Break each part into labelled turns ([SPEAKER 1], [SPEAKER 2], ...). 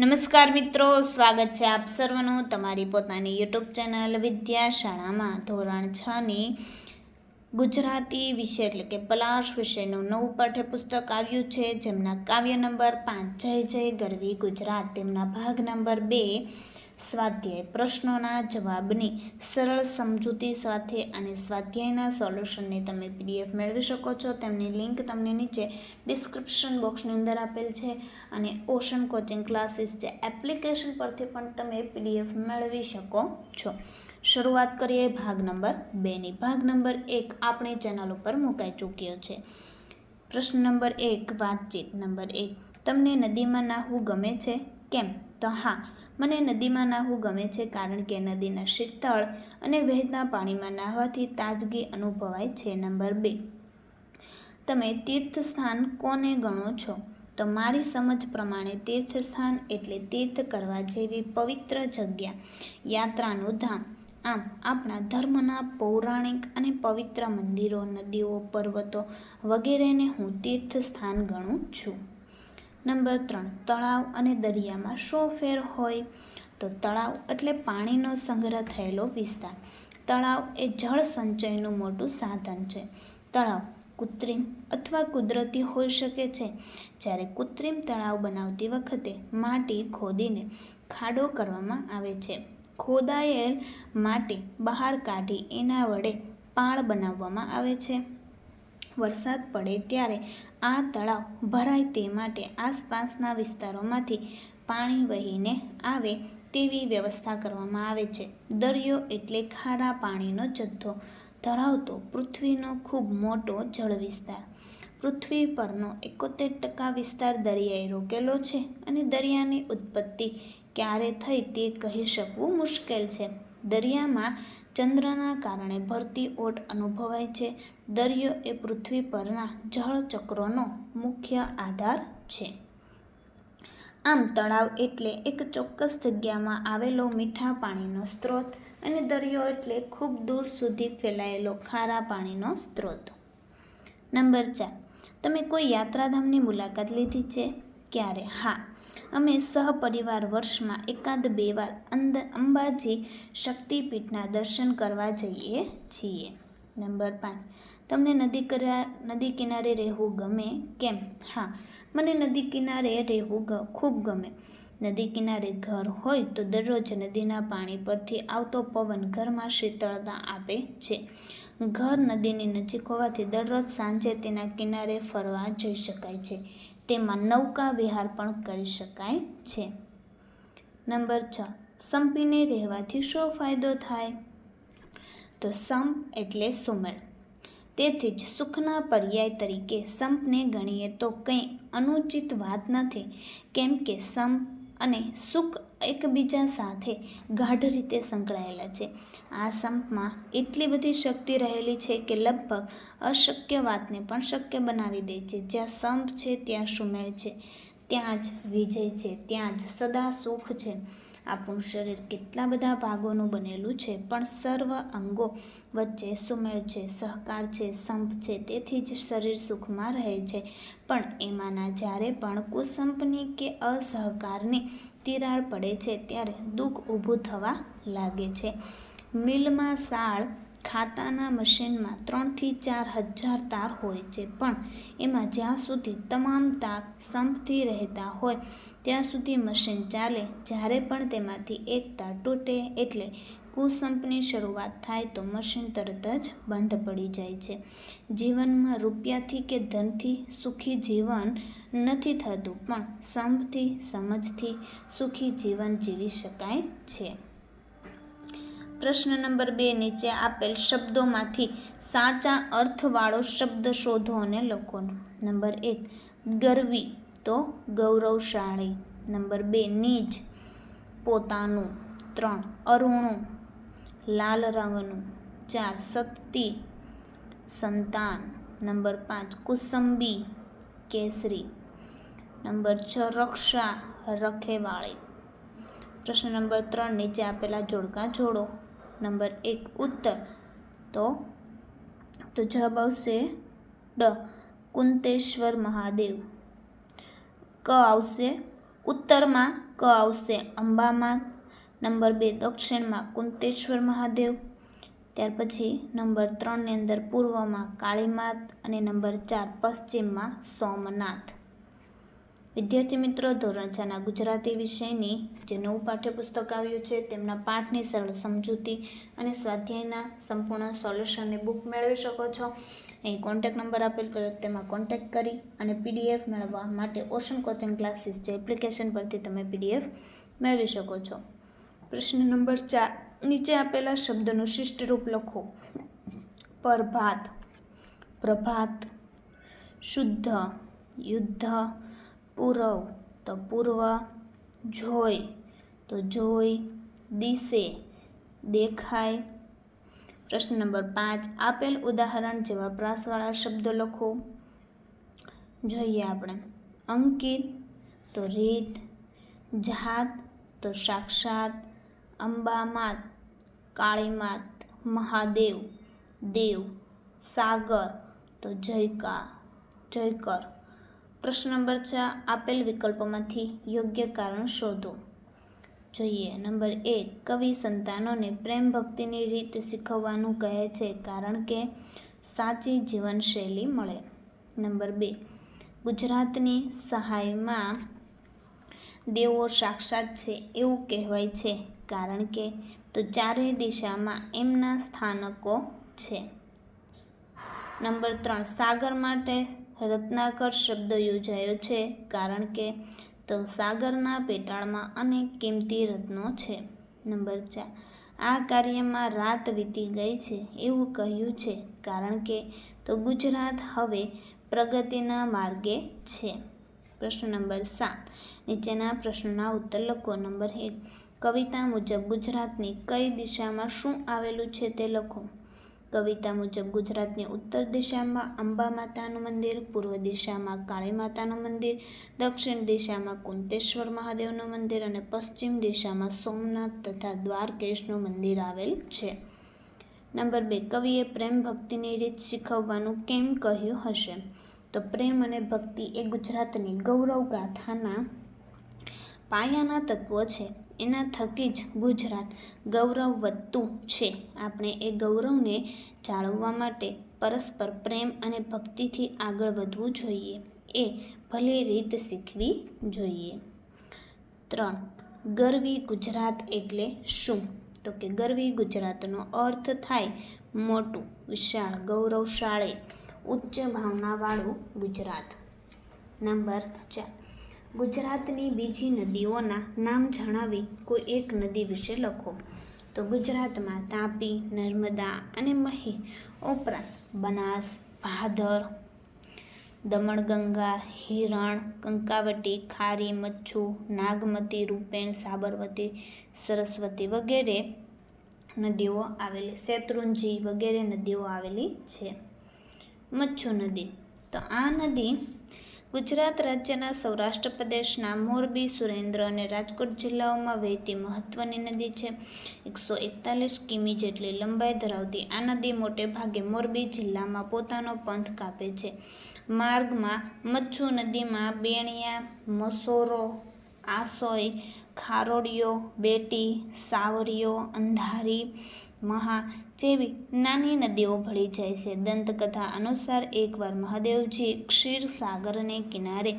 [SPEAKER 1] નમસ્કાર મિત્રો, સ્વાગત છે આપ સર્વનું તમારી પોતાની યુટ્યુબ ચેનલ વિદ્યાશાળામાં ધોરણ છની ગુજરાતી વિષય એટલે કે પલાશ વિષયનું નવું પાઠ્યપુસ્તક આવ્યું છે, જેમના કાવ્ય નંબર પાંચ, જય જય ગરવી ગુજરાત, તેમના ભાગ નંબર બે સ્વાધ્યાય પ્રશ્નોના જવાબની સરળ સમજૂતી સાથે અને સ્વાધ્યાયના સોલ્યુશનની તમે પીડીએફ મેળવી શકો છો. તેમની લિંક તમને નીચે ડિસ્ક્રિપ્શન બોક્સની અંદર આપેલ છે અને ઓશન કોચિંગ ક્લાસીસ જે એપ્લિકેશન પરથી પણ તમે પીડીએફ મેળવી શકો છો. શરૂઆત કરીએ ભાગ નંબર બેની ભાગ નંબર એક આપણી ચેનલ ઉપર મુકાઈ ચૂક્યો છે. પ્રશ્ન નંબર એક વાતચીત નંબર એક. તમને નદીમાં નાહવું ગમે છે? કેમ? તો હા, મને નદીમાં નાહવું ગમે છે કારણ કે નદીના શીતળ અને વહેતા પાણીમાં નાહવાથી તાજગી અનુભવાય છે, નંબર બે. તમે તીર્થસ્થાન કોને ગણો છો? તો મારી સમજ પ્રમાણે તીર્થસ્થાન એટલે તીર્થ કરવા જેવી પવિત્ર જગ્યા, યાત્રાનું ધામ. આમ, આપણા ધર્મના પૌરાણિક અને પવિત્ર મંદિરો, નદીઓ, પર્વતો વગેરેને હું તીર્થસ્થાન ગણું છું. નંબર ત્રણ, તળાવ અને દરિયામાં શું ફેર હોય? તો તળાવ એટલે પાણીનો સંગ્રહ થયેલો વિસ્તાર. તળાવ એ જળ સંચયનું મોટું સાધન છે. તળાવ કૃત્રિમ અથવા કુદરતી હોઈ શકે છે. જ્યારે કૃત્રિમ તળાવ બનાવતી વખતે માટી ખોદીને ખાડો કરવામાં આવે છે. ખોદાયેલ માટી બહાર કાઢી એના વડે પાળ બનાવવામાં આવે છે. વરસાદ પડે ત્યારે આ તળાવ ભરાય તે માટે આસપાસના વિસ્તારોમાંથી પાણી વહીને આવે તેવી વ્યવસ્થા કરવામાં આવે છે. દરિયો એટલે ખારા પાણીનો જથ્થો ધરાવતો પૃથ્વીનો ખૂબ મોટો જળ વિસ્તાર પૃથ્વી પરનો એકોતેર ટકા વિસ્તાર દરિયાએ રોકેલો છે અને દરિયાની ઉત્પત્તિ ક્યારે થઈ તે કહી શકવું મુશ્કેલ છે. દરિયામાં ચંદ્રના કારણે ભરતી ઓટ અનુભવાય છે. દરિયો એ પૃથ્વી પરના જળચક્રોનો મુખ્ય આધાર છે. આમ તળાવ એટલે એક ચોક્કસ જગ્યામાં આવેલો મીઠા પાણીનો સ્ત્રોત અને દરિયો એટલે ખૂબ દૂર સુધી ફેલાયેલો ખારા પાણીનો સ્ત્રોત. નંબર ચાર. તમે કોઈ યાત્રાધામની મુલાકાત લીધી છે? ક્યારે? હા. અમે સહપરિવાર વર્ષમાં એકાદ બે વાર અંદ અંબાજી શક્તિપીઠના દર્શન કરવા જઈએ છીએ. નંબર પાંચ. તમને નદી કરા, નદી કિનારે રહેવું ગમે? કેમ? હા, મને નદી કિનારે રહેવું ખૂબ ગમે. નદી કિનારે ઘર હોય તો દરરોજ નદીના પાણી પરથી આવતો પવન ઘરમાં શીતળતા આપે છે. ઘર નદીની નજીક હોવાથી દરરોજ સાંજે તેના કિનારે ફરવા જઈ શકાય છે. તેમાં નૌકા વિહાર પણ કરી શકાય છે. નંબર છ. સંપીને રહેવાથી શો ફાયદો થાય? તો સંપ એટલે સુમેળ. તેથી જ સુખના પર્યાય તરીકે સંપને ગણીએ તો કંઈ અનુચિત વાત નથી. કેમ કે સંપ અને સુખ એકબીજા સાથે ગાઢ રીતે સંકળાયેલા છે. આ સંપમાં એટલી બધી શક્તિ રહેલી છે કે લગભગ અશક્ય વાતને પણ શક્ય બનાવી દે છે. જ્યાં સંપ છે, ત્યાં સુમેળ છે, ત્યાં જ વિજય છે, ત્યાં જ સદા સુખ છે. આપણું શરીર કેટલા બધા ભાગોનું બનેલું છે, પણ સર્વ અંગો વચ્ચે સુમેળ છે, સહકાર છે, સંપ છે, તેથી જ શરીર સુખમાં રહે છે. પણ એમાંના જ્યારે પણ કુસંપની કે અસહકારની તિરાડ પડે છે ત્યારે દુઃખ ઊભું થવા લાગે છે. મિલમાં સાળ ખાતાના મશીનમાં ત્રણથી ચાર હજાર તાર હોય છે, પણ એમાં જ્યાં સુધી તમામ તાર સંપથી રહેતા હોય, ત્યાં સુધી મશીન ચાલે, જ્યારે પણ તેમાંથી એક તાર તૂટે એટલે કુસંપની શરૂઆત થાય તો મશીન તરત જ બંધ પડી જાય છે. જીવનમાં રૂપિયાથી કે ધનથી સુખી જીવન નથી થતું, પણ સંપથી સમજથી સુખી જીવન જીવી શકાય છે. પ્રશ્ન નંબર બે, નીચે આપેલ શબ્દોમાંથી સાચા અર્થવાળો શબ્દ શોધો અને લખો. નંબર એક, ગરવી તો ગૌરવશાળી. નંબર બે નીચ પોતાનું. ત્રણ, અરુણું લાલ રંગનું. ચાર, શક્તિ સંતાન. નંબર પાંચ, કુસંબી કેસરી. નંબર છ, રક્ષા રખેવાળી. પ્રશ્ન નંબર ત્રણ, નીચે આપેલા જોડકા જોડો. નંબર એક, ઉત્તર. તો તો જવાબ આવશે ડ, કુંતેશ્વર મહાદેવ. ક આવશે ઉત્તરમાં, ક આવશે અંબામાત નંબર બે દક્ષિણમાં કુંતેશ્વર મહાદેવ, ત્યાર પછી નંબર ત્રણની અંદર પૂર્વમાં કાળીમાત અને નંબર ચાર પશ્ચિમમાં સોમનાથ. વિદ્યાર્થી મિત્રો, ધોરણ છના ગુજરાતી વિષયની જે નવું પાઠ્યપુસ્તક આવ્યું છે, તેમના પાઠની સરળ સમજૂતી અને સ્વાધ્યાયના સંપૂર્ણ સોલ્યુશનની બુક મેળવી શકો છો. અહીં કોન્ટેક નંબર આપેલ કર્યો તેમાં કોન્ટેક કરી અને પીડીએફ મેળવવા માટે ઓશન કોચિંગ ક્લાસીસ જે એપ્લિકેશન પરથી તમે પીડીએફ મેળવી શકો છો. પ્રશ્ન નંબર ચાર. નીચે આપેલા શબ્દનું શિષ્ટ રૂપ લખો. પ્રભાત. પ્રભાત. શુદ્ધ. યુદ્ધ. પૂરવ. તો પૂર્વ. જોઈ તો જોઈ દિશે. દેખાય. પ્રશ્ન નંબર પાંચ. આપેલ ઉદાહરણ જેવા પ્રાસવાળા શબ્દો લખો. જોઈએ આપણે. અંકિત. તો રીત. જાત. તો સાક્ષાત. અંબામાત, કાળીમાત, મહાદેવ, દેવ, સાગર, તો જયકા, જયકર. પ્રશ્ન નંબર ચાર, આપેલ વિકલ્પોમાંથી યોગ્ય કારણ શોધો. જોઈએ, નંબર એક, કવિ સંતાનોને પ્રેમ ભક્તિની રીત શીખવવાનું કહે છે કારણ કે સાચી જીવનશૈલી મળે. નંબર બે, ગુજરાતની સહાયમાં દેવો સાક્ષાત છે એવું કહેવાય છે. કારણ કે તો ચારેય દિશામાં એમના સ્થાનકો છે. નંબર ત્રણ, સાગર માટે રત્નાકર શબ્દ યોજાયો છે કારણ કે તો સાગરના પેટાળમાં અનેક કિંમતી રત્નો છે. નંબર ચાર, આ કાર્યમાં રાત વીતી ગઈ છે એવું કહ્યું છે કારણ કે તો ગુજરાત હવે પ્રગતિના માર્ગે છે. પ્રશ્ન નંબર સાત, નીચેના પ્રશ્નોના ઉત્તર લખો. નંબર એક કવિતા મુજબ ગુજરાતની કઈ દિશામાં શું આવેલું છે તે લખો. કવિતા મુજબ ગુજરાતની ઉત્તર દિશામાં અંબા માતાનું મંદિર, પૂર્વ દિશામાં કાળી માતાનું મંદિર, દક્ષિણ દિશામાં કુંતેશ્વર મહાદેવનું મંદિર અને પશ્ચિમ દિશામાં સોમનાથ તથા દ્વારકેશનું મંદિર આવેલ છે. નંબર બે, કવિએ પ્રેમ ભક્તિની રીત શીખવવાનું કેમ કહ્યું હશે? તો પ્રેમ અને ભક્તિ એ ગુજરાતની ગૌરવ ગાથાના પાયાના તત્વો છે. એના થકી જ ગુજરાત ગૌરવ વધતું છે. આપણે એ ગૌરવને જાળવવા માટે પરસ્પર પ્રેમ અને ભક્તિથી આગળ વધવું જોઈએ. એ ભલે રીત શીખવી જોઈએ. ત્રણ, ગરવી ગુજરાત એટલે શું? તો કે ગરવી ગુજરાતનો અર્થ થાય મોટું, વિશાળ, ગૌરવશાળી, ઉચ્ચ ભાવનાવાળું ગુજરાત. નંબર ચાર ગુજરાતની બીજી નદીઓના નામ જણાવી કોઈ એક નદી વિશે લખો. તો ગુજરાતમાં તાપી, નર્મદા અને મહી ઉપરાંત બનાસ, ભાદર, દમણગંગા, હિરણ, કંકાવટી, ખારી, મચ્છુ, નાગમતી, રૂપેણ, સાબરમતી, સરસ્વતી વગેરે નદીઓ આવેલી, શેત્રુંજી વગેરે નદીઓ આવેલી છે. મચ્છુ નદી. તો આ નદી ગુજરાત રાજ્યના સૌરાષ્ટ્ર પ્રદેશના મોરબી, સુરેન્દ્ર અને રાજકોટ જિલ્લાઓમાં વહેતી મહત્વની નદી છે. એકસો એકતાલીસ કિમી જેટલી લંબાઈ ધરાવતી આ નદી મોટે ભાગે મોરબી જિલ્લામાં પોતાનો પંથ કાપે છે. માર્ગમાં મચ્છુ નદીમાં બેણિયા, મસોરો આસોય ખારોડિયો, બેટી, સાવરિયો, અંધારી મહા જેવી નાની નદીઓ ભળી જાય છે. દંતકથા અનુસાર એકવાર મહાદેવજી ક્ષીરસાગરને કિનારે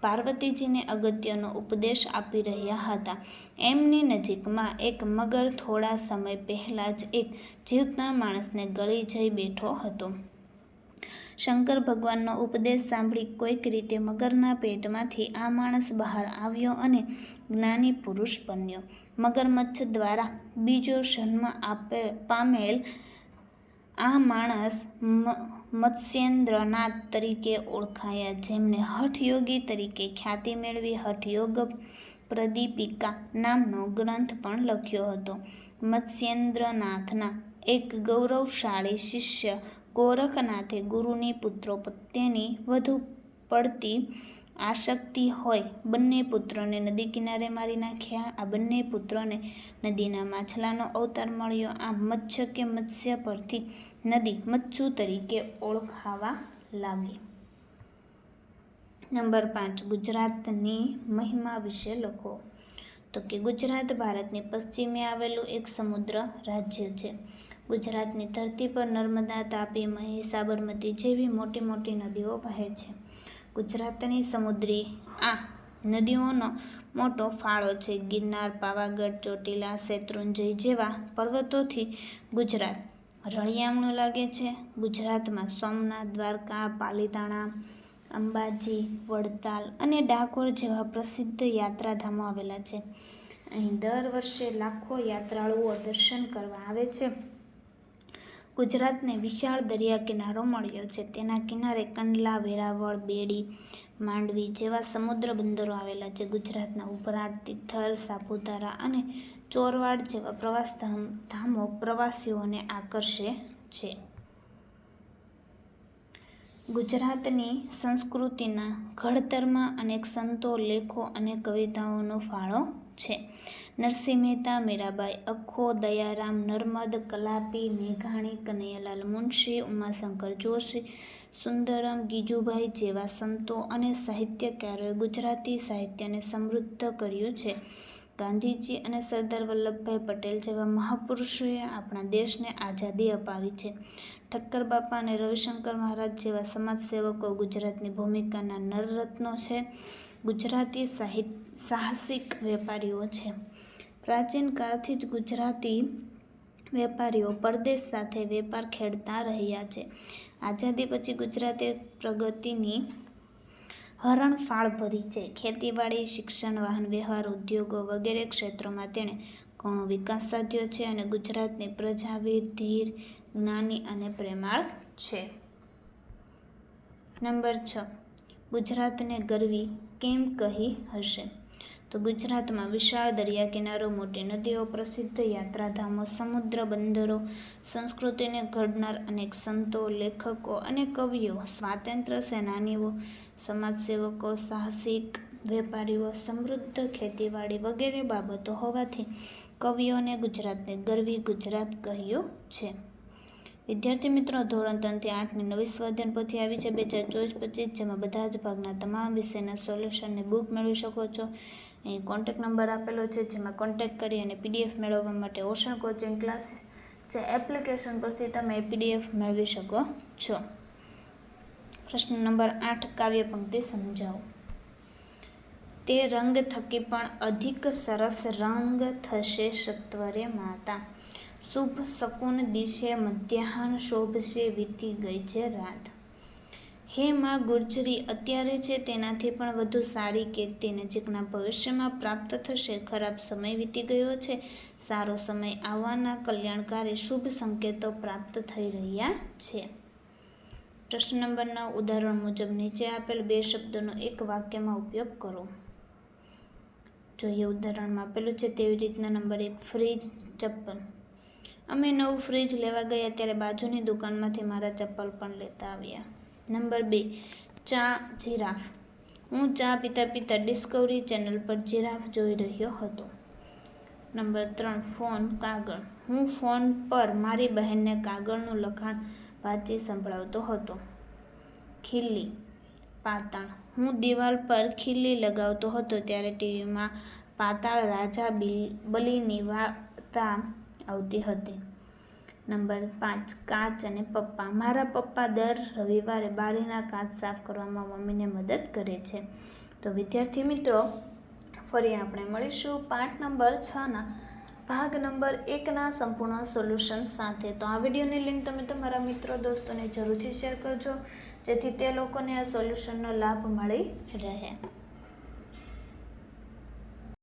[SPEAKER 1] પાર્વતીજીને અગત્યનો ઉપદેશ આપી રહ્યા હતા. એમની નજીકમાં એક મગર થોડા સમય પહેલાં જ એક જીવતા માણસને ગળી જઈ બેઠો હતો. શંકર ભગવાનનો ઉપદેશ સાંભળી કોઈક રીતે મગરના પેટમાંથી આ માણસ બહાર આવ્યો અને જ્ઞાની પુરુષ બન્યો. મગરમચ્છ દ્વારા બીજો જન્મ આપે પામેલ આ માણસ મત્સ્યેન્દ્રનાથ તરીકે ઓળખાયા. જેમણે હઠયોગી તરીકે ખ્યાતિ મેળવી હઠયોગ પ્રદીપિકા નામનો ગ્રંથ પણ લખ્યો હતો. મત્સ્યેન્દ્રનાથના એક ગૌરવશાળી શિષ્ય ગોરખનાથે ગુરુની પુત્રો પ્રત્યેની વધુ પડતી આસક્તિ હોય બંને પુત્રોને નદી કિનારે મારી નાખ્યા. આ બંને પુત્રોને નદીના માછલાનો અવતાર મળ્યો. આ મત્સ્ય કે મત્સ્ય પરથી નદી મચ્છુ તરીકે ઓળખાવા લાગી. નંબર પાંચ. ગુજરાતની મહિમા વિશે લખો. તો કે ગુજરાત ભારતની પશ્ચિમે આવેલું એક સમુદ્ર રાજ્ય છે. ગુજરાતની ધરતી પર નર્મદા, તાપી મહી સાબરમતી જેવી મોટી મોટી નદીઓ વહે છે. ગુજરાતની સમુદ્રી. આ નદીઓનો મોટો ફાળો છે. ગિરનાર, પાવાગઢ, ચોટીલા, શેત્રુંજય જેવા પર્વતોથી ગુજરાત. રળિયામણું લાગે છે. ગુજરાતમાં સોમનાથ, દ્વારકા, પાલીતાણા, અંબાજી, વડતાલ અને ડાકોર જેવા પ્રસિદ્ધ યાત્રાધામો આવેલા છે. અહીં દર વર્ષે લાખો યાત્રાળુઓ દર્શન કરવા આવે છે. ગુજરાતને વિશાળ દરિયા કિનારો મળ્યો છે. તેના કિનારે કંડલા, વેરાવળ, બેડી, માંડવી જેવા સમુદ્ર બંદરો આવેલા છે. ગુજરાતના ઉપરાટ તિથલ, સાપુતારા અને ચોરવાડ જેવા પ્રવાસ ધામો પ્રવાસીઓને આકર્ષે છે. ગુજરાતની સંસ્કૃતિના ઘડતરમાં અનેક સંતો, લેખો અને કવિતાઓનો ફાળો છે. નરસિંહ મહેતા, મીરાબાઈ અખો, દયારામ નર્મદ, કલાપી, મેઘાણી, કનૈયાલાલ મુનશી, ઉમાશંકર જોશી, સુંદરમ, ગીજુભાઈ જેવા સંતો અને સાહિત્યકારોએ ગુજરાતી સાહિત્યને સમૃદ્ધ કર્યું છે. ગાંધીજી અને સરદાર વલ્લભભાઈ પટેલ જેવા મહાપુરુષોએ આપણા દેશને આઝાદી અપાવી છે. ઠક્કર બાપા અને રવિશંકર મહારાજ જેવા સમાજસેવકો ગુજરાતની ભૂમિકાના નરરત્નો છે. ગુજરાતી સાહિત, સાહસિક વેપારીઓ છે. પ્રાચીન કાળથી જ ગુજરાતી વેપારીઓ પરદેશ સાથે વેપાર ખેડતા રહ્યા છે. આઝાદી પછી ગુજરાતે પ્રગતિની હરણફાળ ભરી છે. ખેતીવાડી, શિક્ષણ, વાહન વ્યવહાર, ઉદ્યોગો વગેરે ક્ષેત્રોમાં તેણે ઘણો વિકાસ સાધ્યો છે અને ગુજરાતની પ્રજાવીર ધીર, જ્ઞાની અને પ્રેમાળ છે. નંબર છ. ગુજરાતને ગરવી કેમ કહી હશે? તો ગુજરાતમાં વિશાળ દરિયા કિનારો મોટી નદીઓ, પ્રસિદ્ધ યાત્રાધામો, સમુદ્ર બંદરો, સંસ્કૃતિને ઘડનાર અનેક સંતો, લેખકો અને કવિઓ સ્વાતંત્ર્ય સેનાનીઓ, સમાજસેવકો, સાહસિક વેપારીઓ, સમૃદ્ધ ખેતીવાડી વગેરે બાબતો હોવાથી કવિઓને ગુજરાતને ગરવી ગુજરાત કહ્યું છે. વિદ્યાર્થી મિત્રો, ધોરણ ત્રણથી આઠની નવી સ્વાધ્યાન પોથી આવી છે. બે હજાર ચોવીસ પચીસ, જેમાં બધા જ ભાગના તમામ વિષયના સોલ્યુશનની બુક મેળવી શકો છો. અહીં કોન્ટેક નંબર આપેલો છે, જેમાં કોન્ટેક કરી અને પીડીએફ મેળવવા માટે ઓશન કોચિંગ ક્લાસ જે એપ્લિકેશન પરથી તમે પીડીએફ મેળવી શકો છો. પ્રશ્ન નંબર આઠ, કાવ્ય પંક્તિ સમજાવો. તે રંગ થકી પણ અધિક સરસ રંગ થશે સત્વરે માતા. શુભ શકુન દિશે મધ્યાહન શોભશે વીતી ગઈ છે રાત. હે માં ગુર્જરી, અત્યારે છે તેનાથી પણ વધુ સારી કીર્તિ નજીકના ભવિષ્યમાં પ્રાપ્ત થશે. ખરાબ સમય વીતી ગયો છે. સારો સમય આવવાના કલ્યાણકારી શુભ સંકેતો પ્રાપ્ત થઈ રહ્યા છે. પ્રશ્ન નંબરના ઉદાહરણ મુજબ નીચે આપેલ બે શબ્દોનો એક વાક્યમાં ઉપયોગ કરો. જોઈએ ઉદાહરણમાં આપેલું છે, તેવી રીતના નંબર એક ફ્રી ચપ્પલ. અમે નવું ફ્રીજ લેવા ગયા ત્યારે બાજુની દુકાનમાંથી મારા ચપ્પલ પણ લેતા આવ્યા. નંબર બે, ચા જીરાફ. હું ચા પીતા પીતા ડિસ્કવરી ચેનલ પર જીરાફ જોઈ રહ્યો હતો. નંબર ત્રણ, ફોન કાગળ. હું ફોન પર મારી બહેનને કાગળનું લખાણ વાંચી સંભળાવતો હતો. ખીલ્લી, પાતાળ. હું દિવાલ પર ખીલ્લી લગાવતો હતો ત્યારે ટીવીમાં પાતાળ રાજા બિલ, બલીની વાર્તા આવતી હતી. નંબર પાંચ, કાચ અને પપ્પા. મારા પપ્પા દર રવિવારે બારીના કાચ સાફ કરવામાં મમ્મીને મદદ કરે છે. તો વિદ્યાર્થી મિત્રો, ફરી આપણે મળીશું પાઠ નંબર છના ભાગ નંબર એકના સંપૂર્ણ સોલ્યુશન સાથે. તો આ વિડીયોની લિંક તમે તમારા મિત્રો દોસ્તોને જરૂરથી શેર કરજો, જેથી તે લોકોને આ સોલ્યુશનનો લાભ મળી રહે.